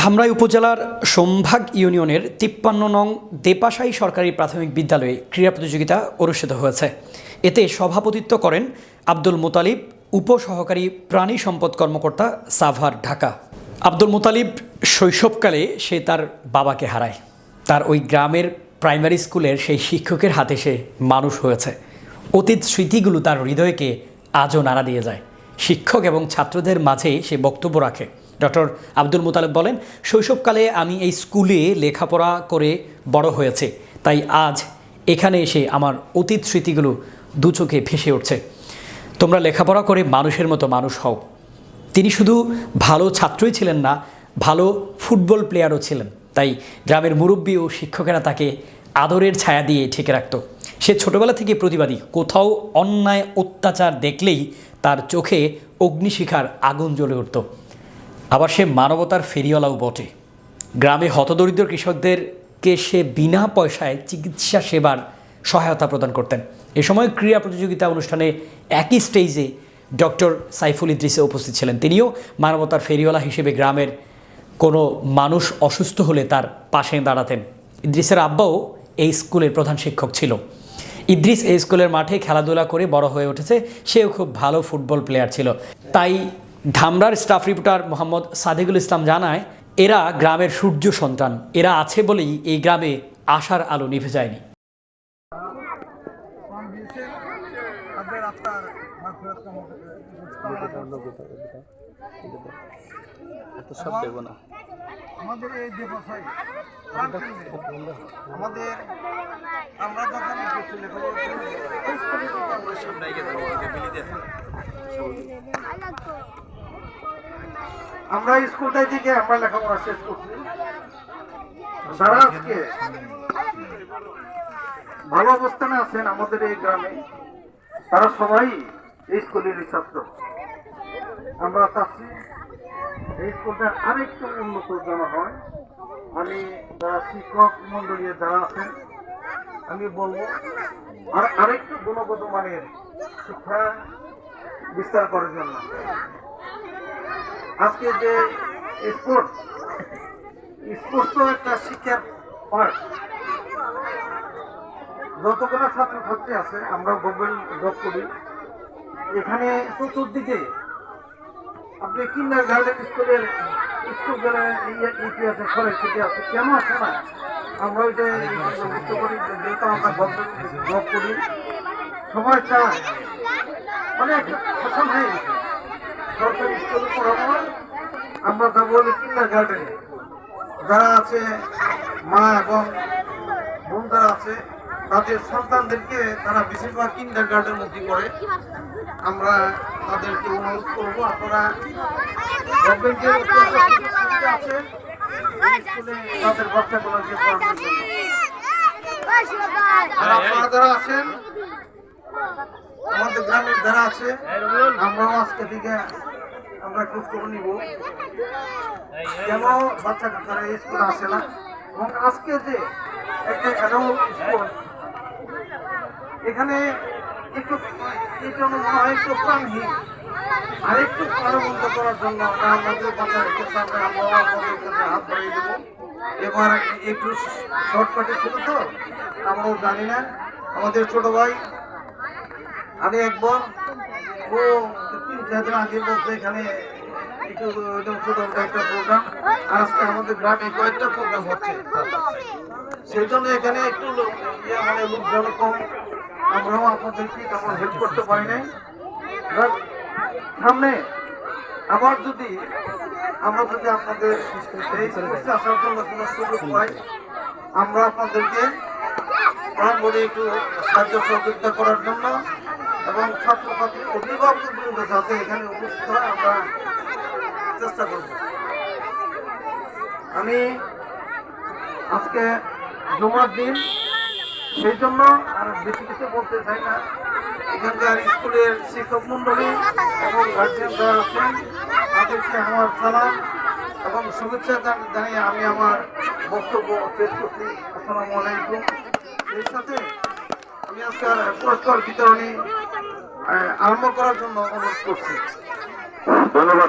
ধামরাই উপজেলার সোমভাগ ইউনিয়নের তিপ্পান্ন নং দেপাশাই সরকারি প্রাথমিক বিদ্যালয়ে ক্রীড়া প্রতিযোগিতা অনুষ্ঠিত হয়েছে। এতে সভাপতিত্ব করেন আব্দুল মোতালিব, উপসহকারী প্রাণী সম্পদ কর্মকর্তা সাভার ঢাকা। আব্দুল মোতালিব শৈশবকালে সে তার বাবাকে হারায়। তার ওই গ্রামের প্রাইমারি স্কুলের সেই শিক্ষকের হাতে সে মানুষ হয়েছে। অতীত স্মৃতিগুলো তার হৃদয়কে আজও নাড়া দিয়ে যায়। শিক্ষক এবং ছাত্রদের মাঝে সে বক্তব্য রাখে। ডক্টর আব্দুল মুতালেব বলেন, শৈশবকালে আমি এই স্কুলে লেখাপড়া করে বড় হয়েছে, তাই আজ এখানে এসে আমার অতীত স্মৃতিগুলো দু চোখে ভেসে উঠছে। তোমরা লেখাপড়া করে মানুষের মতো মানুষ হও। তিনি শুধু ভালো ছাত্রই ছিলেন না, ভালো ফুটবল প্লেয়ারও ছিলেন। তাই গ্রামের মুরব্বী ও শিক্ষকেরা তাকে আদরের ছায়া দিয়ে ঠেকে রাখত। সে ছোটবেলা থেকে প্রতিবাদী, কোথাও অন্যায় অত্যাচার দেখলেই তার চোখে অগ্নিশিখার আগুন জ্বলে উঠত। আবার সে মানবতার ফেরিওয়ালাও বটে। গ্রামে হতদরিদ্র কৃষকদেরকে সে বিনা পয়সায় চিকিৎসা সেবার সহায়তা প্রদান করতেন। এ সময় ক্রীড়া প্রতিযোগিতা অনুষ্ঠানে একই স্টেজে ডক্টর সাইফুল ইদ্রিসে উপস্থিত ছিলেন। তিনিও মানবতার ফেরিওয়ালা হিসেবে গ্রামের কোনো মানুষ অসুস্থ হলে তার পাশে দাঁড়াতেন। ইদ্রিসের আব্বাও এই স্কুলের প্রধান শিক্ষক ছিল। ইদ্রিস এই স্কুলের মাঠে খেলাধুলা করে বড় হয়ে উঠেছে। সেও খুব ভালো ফুটবল প্লেয়ার ছিল। তাই ধামরার স্টাফ রিপোর্টার মোহাম্মদ সাদেকুল ইসলাম জানায়, এরা গ্রামের সূর্য সন্তান। এরা আছে বলেই এই গ্রামে আশার আলো নিভে যায়নি। আমাদের আমরা যখন আমরা স্কুলটাই থেকে আমরা লেখাপড়া শেষ করছি। যারা আজকে ভালো অবস্থানে আছেন আমাদের এই গ্রামে, তারা সবাই এই স্কুলের ছাত্র। আমরা চাচ্ছি এই স্কুলটা আরেকটু উন্নত যেন হয়। আমি যারা শিক্ষক মন্ডলী যারা আছেন, আমি বলব, আর আরেকটু গুণগত মানের শিক্ষা বিস্তার করার জন্য। আজকে যে স্পোর্টস স্পোর্টস তো একটা শিক্ষার পার্ট যতগুলো ছাত্রছাত্রী আছে, আমরা গভর্নমেন্ট জব করি। এখানে চতুর্দিকে আপনি কিন্ডার গার্ডেন স্কুলের স্কুল গেলে ইতিহাসে খরচ থেকে আছে কেন আছে না? আমরা পারি যে যেহেতু আমরা গভর্নমেন্ট জব করি। সবাই চায়। অনেক হয়ে গেছে। সরকারি স্কুলে পড়াবো আমরা যাব কিন্ডার গার্ডেনে যারা আছে, মা এবং বোন যারা আছে, তাদের সন্তানদেরকে তারা বেশিরভাগ কিন্ডার গার্ডেন মুক্তি করে আমরা তাদেরকে অনুরোধ করব, আপনারা আছে। আর আপনারা যারা আছেন, আমাদের গ্রামের যারা আছে, আমরাও আজকে থেকে আমরা খোঁজ খবর নিব। কেন বাচ্চা কাচ্চারা স্কুলে আসে না। এবং আজকে যে একটা অ্যাডাল্ট স্কুল এখানে একটু এটা মনে হয় একটু প্রাণহীন। আর একটু প্রাণবন্ত করার জন্য আমরা আমাদের বাচ্চা ক্ষেত্রে আমরা হাত বাড়িয়ে দেবো। এবার একটু শর্টকাটে ছিল তো আমরাও জানি না। আমাদের ছোট ভাই আমি একবার ও প্রোগ্রাম আমাদের গ্রামে কয়েকটা প্রোগ্রাম হচ্ছে। সেই এখানে একটু ইয়ে মানে তেমন হেল্প করতে পারি সামনে আবার যদি আমরা যদি আপনাদের আসার জন্য কোনো সুযোগ পাই, আমরা আপনাদেরকে প্রাণবলে একটু সাহায্য সহযোগিতা করার জন্য এবং ছাত্রছাত্রী অভিভাবকবৃন্দ যাতে এখানে উপস্থিত হয়, আমরা চেষ্টা করব। আমি আজকে জমার দিন, সেই জন্য আর বেশি কিছু বলতে চাই না। এখানকার স্কুলের শিক্ষক মন্ডলী এবং গার্জিয়ান যারা আছেন, তাদেরকে আমার সালাম এবং শুভেচ্ছা জান- জানিয়ে আমি আমার বক্তব্য শেষ করছি। আসসালামু আলাইকুম। এর সাথে আমি আজকে পুরস্কার বিতরণী আরম্ভ করার জন্য অনুরোধ করছি। ধন্যবাদ।